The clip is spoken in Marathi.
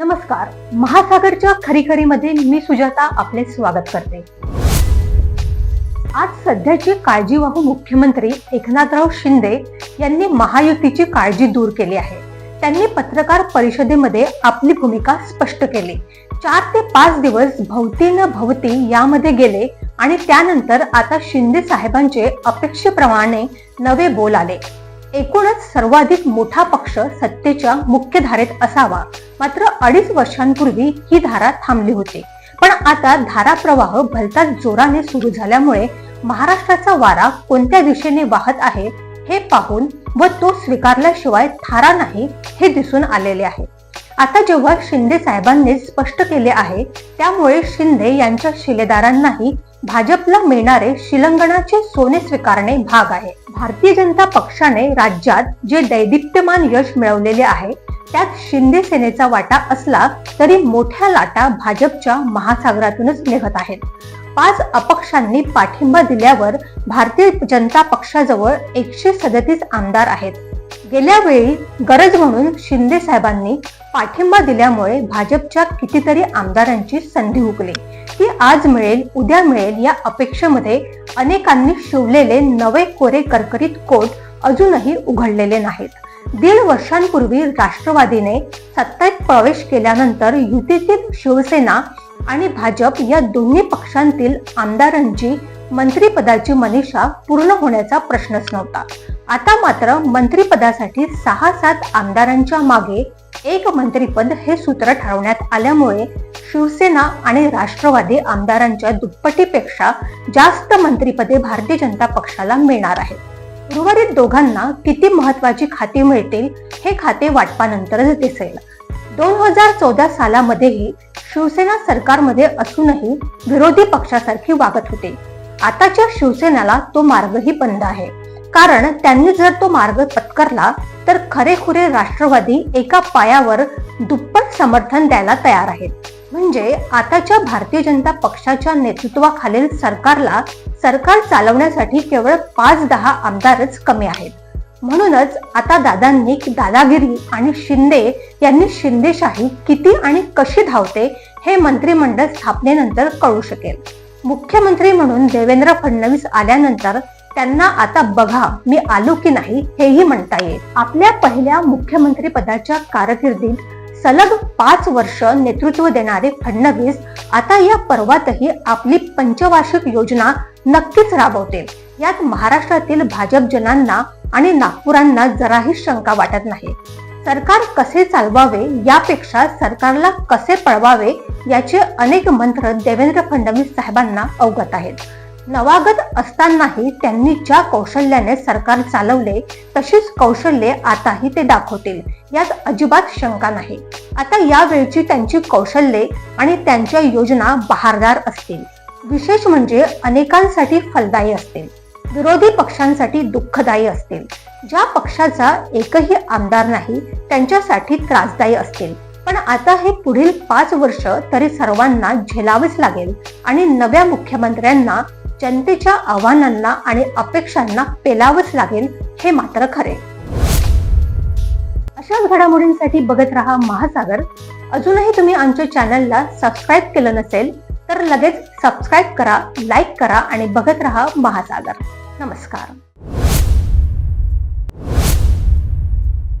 नमस्कार. महासागरच्या खरीखरीमध्ये मी सुजाता आपले स्वागत करते. आज सध्याचे काळजीवाहू मुख्यमंत्री एकनाथराव शिंदे यांनी महायुतीची काळजी दूर केली आहे. त्यांनी पत्रकार परिषदेमध्ये आपली भूमिका स्पष्ट केली. चार ते पाच दिवस भवती न भवती यामध्ये गेले आणि त्यानंतर आता शिंदे साहेबांचे अपेक्षेप्रमाणे नवे बोल आले. एकूणच सर्वाधिक मोठा पक्ष सत्तेच्या मुख्य धारेत असावा. मात्र अडीच वर्षांपूर्वी ही धारा थांबली होती. पण आता धारा प्रवाह भलताच जोराने सुरू झाल्यामुळे महाराष्ट्राचा वारा कोणत्या दिशेने वाहत आहे हे पाहून व तो स्वीकारल्याशिवाय थारा नाही हे दिसून आलेले आहे. आता जेव्हा शिंदे साहेबांनी स्पष्ट केले आहे त्यामुळे शिंदे यांच्या शिलेदारांनाही भाजपला मिळणारे शिलंगणाचे सोने स्वीकारणे भाग आहे. भारतीय जनता पक्षाने राज्यात जे दैदिप्यमान यश मिळवलेले आहे त्यात शिंदे सेनेचा वाटा असला तरी मोठ्या लाटा भाजपच्या महासागरातूनच निघत आहेत. पाच अपक्षांनी पाठिंबा दिल्यावर भारतीय जनता पक्षाजवळ एकशे सदतीस आमदार आहेत. गेल्या वेळी गरज म्हणून शिंदे साहेबांनी पाठिंबा दिल्यामुळे भाजपच्या कितीतरी आमदारांची संधी हुकली. ती आज मिळेल उद्या मिळेल या अपेक्षेमध्ये अनेकांनी शिवलेले नवे कोरे करकरीत कोट अजूनही उघडलेले नाहीत. दीड वर्षांपूर्वी राष्ट्रवादीने सत्तेत प्रवेश केल्यानंतर युतीतील शिवसेना आणि भाजप या दोन्ही पक्षांतील आमदारांची मंत्रिपदाची मनीषा पूर्ण होण्याचा प्रश्नच नव्हता. आता मात्र मंत्रिपदासाठी सहा सात आमदारांच्या मागे एक मंत्रिपद हे सूत्र ठरवण्यात आल्यामुळे शिवसेना आणि राष्ट्रवादी आमदारांच्या दुप्पटीपेक्षा जास्त मंत्रिपदे भारतीय जनता पक्षाला मिळणार आहेत. उर्वरित दोघांना किती महत्वाची खाती मिळतील हे खाते वाटपानंतरच दिसेल. दोन हजार चौदा सालामध्येही शिवसेना सरकारमध्ये असूनही विरोधी पक्षासारखी वागत होते. आताच्या शिवसेनेला तो मार्गही बंद आहे. कारण त्यांनी जर तो मार्ग पत्करला तर खरेखुरे राष्ट्रवादी एका पायावर दुप्पट समर्थन द्यायला तयार आहेत. म्हणजे आताच्या भारतीय जनता पक्षाच्या नेतृत्वाखालील सरकारला सरकार चालवण्यासाठी केवळ पाच दहा आमदारच कमी आहेत. म्हणूनच आता दादांनी दादागिरी आणि शिंदे यांनी शिंदेशाही किती आणि कशी धावते हे मंत्रिमंडळ स्थापनेनंतर कळू शकेल. मुख्यमंत्री म्हणून देवेंद्र फडणवीस आल्यानंतर त्यांना आता बघा मी आलो की नाही हेही म्हणता येईल. आपल्या पहिल्या मुख्यमंत्री पदाच्या कारकिर्दीत सलग पाच वर्ष नेतृत्व देणारे फडणवीस आता या पर्वातही आपली पंचवार्षिक योजना नक्कीच राबवतील यात महाराष्ट्रातील भाजप जनांना आणि नागपुरांना जराही शंका वाटत नाही. सरकार कसे चालवावे यापेक्षा सरकारला कसे पळवावे याचे अनेक मंत्र देवेंद्र फडणवीस साहेबांना अवगत आहेत. नवागत असतानाही त्यांनी ज्या कौशल्याने सरकार चालवले तशीच कौशल्ये आताही ते दाखवतील. यात अजिबात शंका नाही. आता यावेळची त्यांची कौशल्ये आणि त्यांच्या योजना बहारदार असतील. विशेष म्हणजे अनेकांसाठी फलदायी असतील. विरोधी पक्षांसाठी दुःखदायी असतील. ज्या पक्षाचा एकही आमदार नाही त्यांच्यासाठी त्रासदायी असतील. पण आता हे पुढील पाच वर्ष तरी सर्वांना झेलावेच लागेल आणि नव्या मुख्यमंत्र्यांना जनतेच्या आव्हानांना आणि अपेक्षांना पेलावंच लागेल हे मात्र खरे. अशाच घडामोडींसाठी बघत रहा महासागर. अजूनही तुम्ही आमच्या चॅनलला सबस्क्राईब केलं नसेल तर लगेच सबस्क्राईब करा लाईक करा आणि बघत रहा महासागर. नमस्कार.